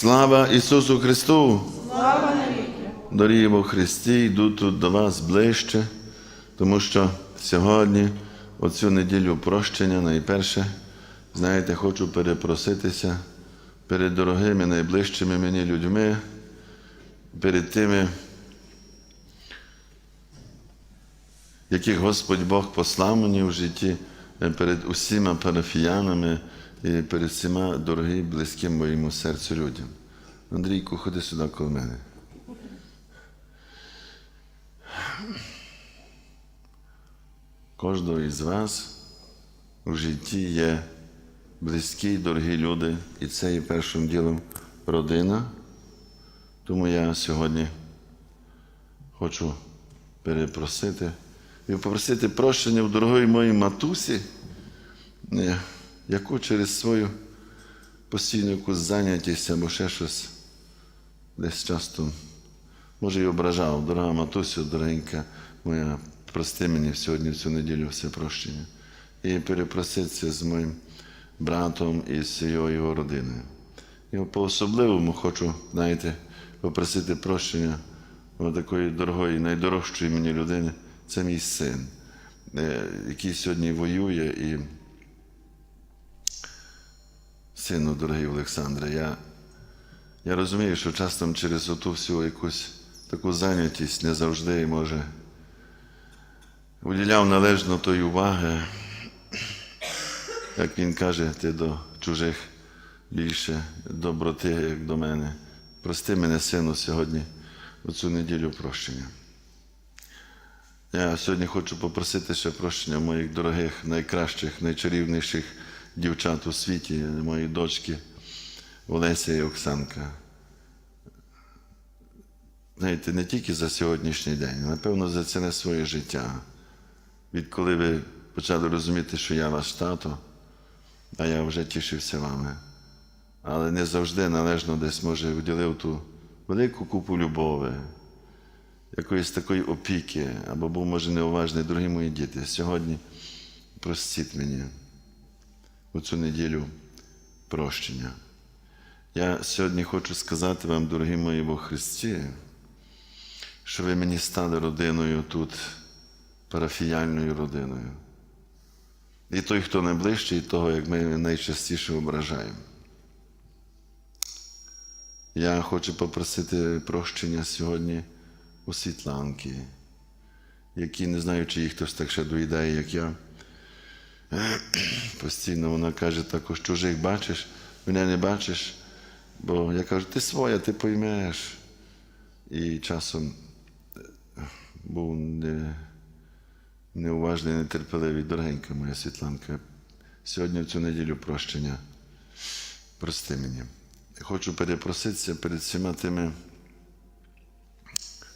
Слава Ісусу Христу! Слава навіки! Дорогі во Христі, йду тут до вас ближче, тому що сьогодні, оцю неділю прощення, найперше, знаєте, хочу перепроситися перед дорогими найближчими мені людьми, перед тими, яких Господь Бог послав мені в житті, перед усіма парафіянами і перед всіма дорогі, близьким моєму серцю людям. Андрійку, ходи сюди коло мене. Кожного із вас в житті є близькі, дорогі люди, і це є першим ділом родина. Тому я сьогодні хочу перепросити і попросити прощення в дорогої моїй матусі, е, яку через свою постійну якусь зайнятість або ще щось десь часто Може, і ображав, дорога матусю, дорогенька моя, прости мені сьогодні, цю неділю все прощення. І перепроситися з моїм братом і з всією його родиною. І по-особливому хочу, знаєте, попросити прощення у такої дорогої, найдорожчої мені людини. Це мій син, е, який сьогодні воює і сину, дорогий Олександре, я я розумію, що часом через оту всю якусь таку зайнятість не завжди може уділяв належно тої уваги, як він каже, ти до чужих більше доброти, як до мене. Прости мене, сину, сьогодні у цю неділю прощення. Я сьогодні хочу попросити ще прощення моїх дорогих, найкращих, найчарівніших дівчат у світі, моїх дочки Олеся і Оксанка. Знаєте, не тільки за сьогоднішній день, напевно, за ціле своє життя. Відколи ви почали розуміти, що я ваш тато, а я вже тішився вами. Але не завжди належно десь, може, уділив ту велику купу любові, якоїсь такої опіки, або був, може, неуважний, дорогі мої діти. Сьогодні простіть мені у цю неділю прощення. Я сьогодні хочу сказати вам, дорогі мої во Христі, що ви мені стали родиною тут, парафіяльною родиною. І той, хто найближчий, і того, як ми найчастіше ображаємо. Я хочу попросити прощення сьогодні у Світланки, які не знаю, чи їх хтось так ще доїдає, як я. Постійно вона каже, також чужих бачиш, мене не бачиш. Бо я кажу, ти своя, ти поймеш. І часом був не, неуважний, нетерпеливий, дорогенька моя Світланка. Сьогодні в цю неділю прощення. Прости мені. Хочу перепроситися перед всіма тими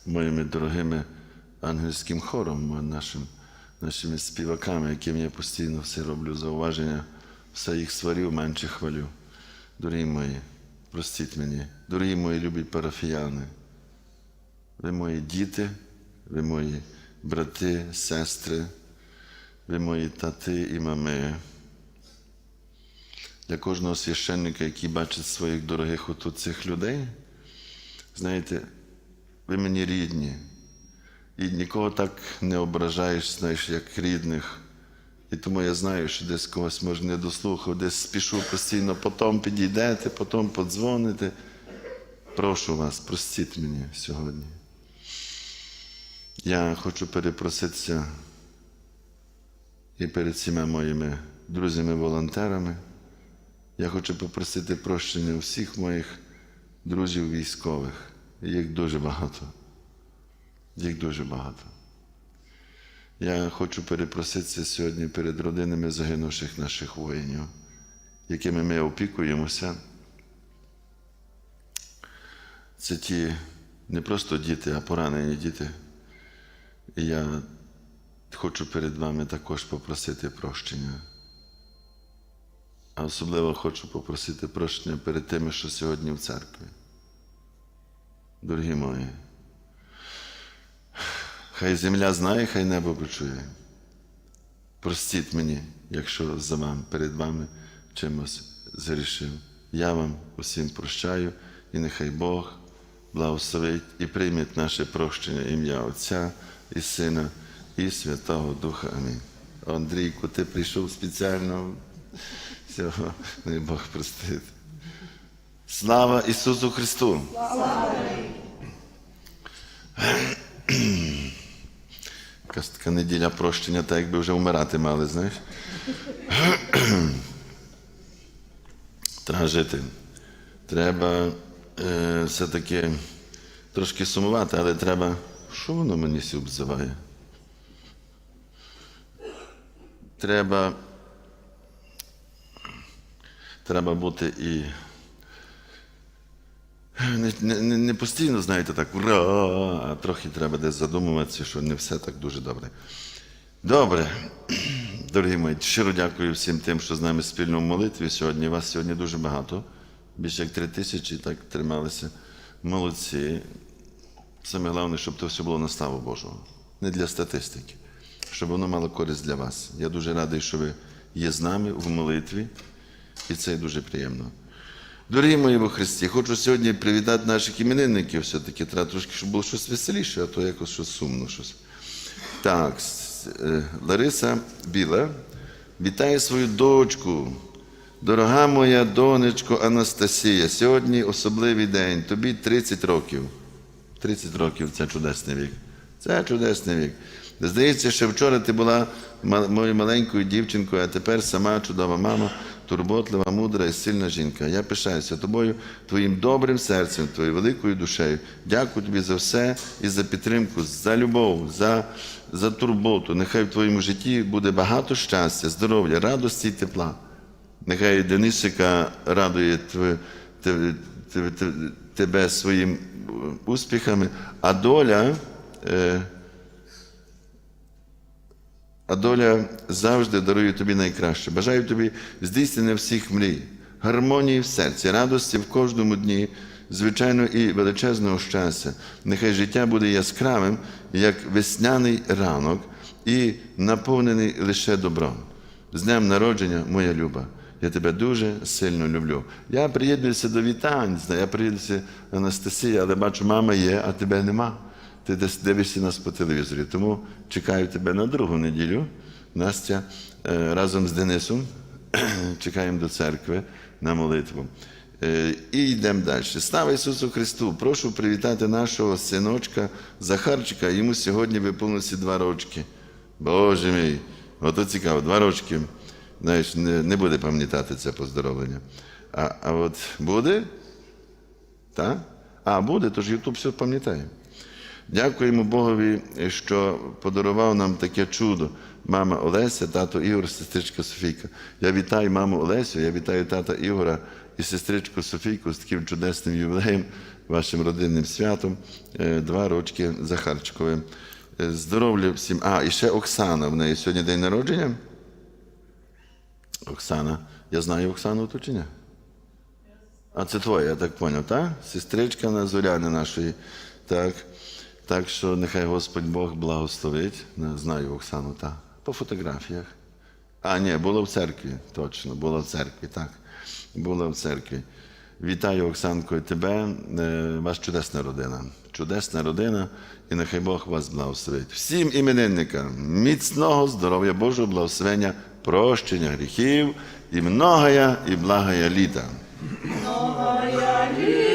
моїми дорогими ангельським хором, нашим, нашими співаками, яким я постійно все роблю зауваження, все їх сварю, менше хвалю. Дорогі мої. Простіть мені, дорогі мої любі парафіяни, ви мої діти, ви мої брати, сестри, ви мої тати і мами. Для кожного священника, який бачить своїх дорогих отут цих людей, знаєте, ви мені рідні. І нікого так не ображаєш, знаєш, як рідних. І тому я знаю, що десь когось може не дослухав, десь спішу постійно, потім підійдете, потім подзвоните. Прошу вас, простіть мені сьогодні. Я хочу перепроситися і перед всіма моїми друзями-волонтерами. Я хочу попросити прощення у всіх моїх друзів військових. Їх дуже багато. Їх дуже багато. Я хочу перепроситися сьогодні перед родинами загинувших наших воїнів, якими ми опікуємося. Це ті не просто діти, а поранені діти. І я хочу перед вами також попросити прощення. А особливо хочу попросити прощення перед тими, що сьогодні в церкві. Дорогі мої. Хай земля знає, хай небо почує. Простіть мені, якщо за вами, перед вами чимось зрішив. Я вам усім прощаю, і нехай Бог благословить і прийме наше прощення ім'я Отця і Сина, і Святого Духа. Амінь. Андрійку, ти прийшов спеціально. Всього, не Бог простить. Слава Ісусу Христу! Якась така неділя прощення, так якби вже вмирати мали, знаєш. Треба жити. Треба е, все-таки трошки сумувати, але треба. Що воно мені сі обзиває? Треба. Треба бути і. Не, не, не- постійно, знаєте, так, ура, а трохи треба десь задумуватися, що не все так дуже добре. Добре, дорогі мої, щиро дякую всім тим, що з нами спільно в молитві сьогодні. Вас сьогодні дуже багато. Більше як три тисячі так трималися. Молодці. Саме головне, щоб це все було на славу Божого. Не для статистики, щоб воно мало користь для вас. Я дуже радий, що ви є з нами в молитві, і це дуже приємно. Дорогі мої во Христі, хочу сьогодні привітати наших іменинників. Все-таки треба трошки, щоб було щось веселіше, а то якось щось сумно. Щось. Так, е, Лариса Біла вітає свою дочку. Дорога моя донечко Анастасія, сьогодні особливий день, тобі 30 років. 30 років це чудесний вік. Це чудесний вік. Здається, що вчора ти була моєю маленькою дівчинкою, а тепер сама чудова мама, турботлива, мудра і сильна жінка. Я пишаюся тобою, твоїм добрим серцем, твоєю великою душею. Дякую тобі за все і за підтримку, за любов, за, за турботу. Нехай в твоєму житті буде багато щастя, здоров'я, радості і тепла. Нехай Денисика радує тебе своїм успіхами, а доля, е, а доля завжди дарує тобі найкраще. Бажаю тобі здійснення всіх мрій, гармонії в серці, радості в кожному дні, звичайно, і величезного щастя. Нехай життя буде яскравим, як весняний ранок, і наповнений лише добром. З днем народження, моя люба. Я тебе дуже сильно люблю. Я приєднуюся до вітань, я приєднуюся Анастасія, але бачу, мама є, а тебе нема. Ти дивишся нас по телевізорі. Тому чекаю тебе на другу неділю. Настя е, разом з Денисом чекаємо до церкви на молитву. Е, І йдемо далі. Слава Ісусу Христу! Прошу привітати нашого синочка Захарчика. Йому сьогодні виповнилося два рочки. Боже мій, ото цікаво, два рочки. Знаєш, не, не буде пам'ятати це поздоровлення. А, а от буде? Так? А, буде, тож Ютуб все пам'ятає. Дякуємо Богові, що подарував нам таке чудо. Мама Олеся, тато Ігор, сестричка Софійка. Я вітаю маму Олесю, я вітаю тата Ігора і сестричку Софійку з таким чудесним ювілеєм, вашим родинним святом, е, два рочки Захарчиковим. Е, Здоров'я всім. А, і ще Оксана. В неї сьогодні день народження. Оксана. Я знаю Оксану тут? А це твоя, я так поняв, так? Сестричка зоряни нашої. Так. Так що нехай Господь Бог благословить. Не Знаю Оксану, так. По фотографіях. А, ні, було в церкві, точно, було в церкві, так. Було в церкві. Вітаю, Оксанко, і тебе. Е, Ваш чудесна родина. Чудесна родина, і нехай Бог вас благословить. Всім іменинникам міцного здоров'я Божого, благословення, прощення гріхів і многая і благая літа. Многая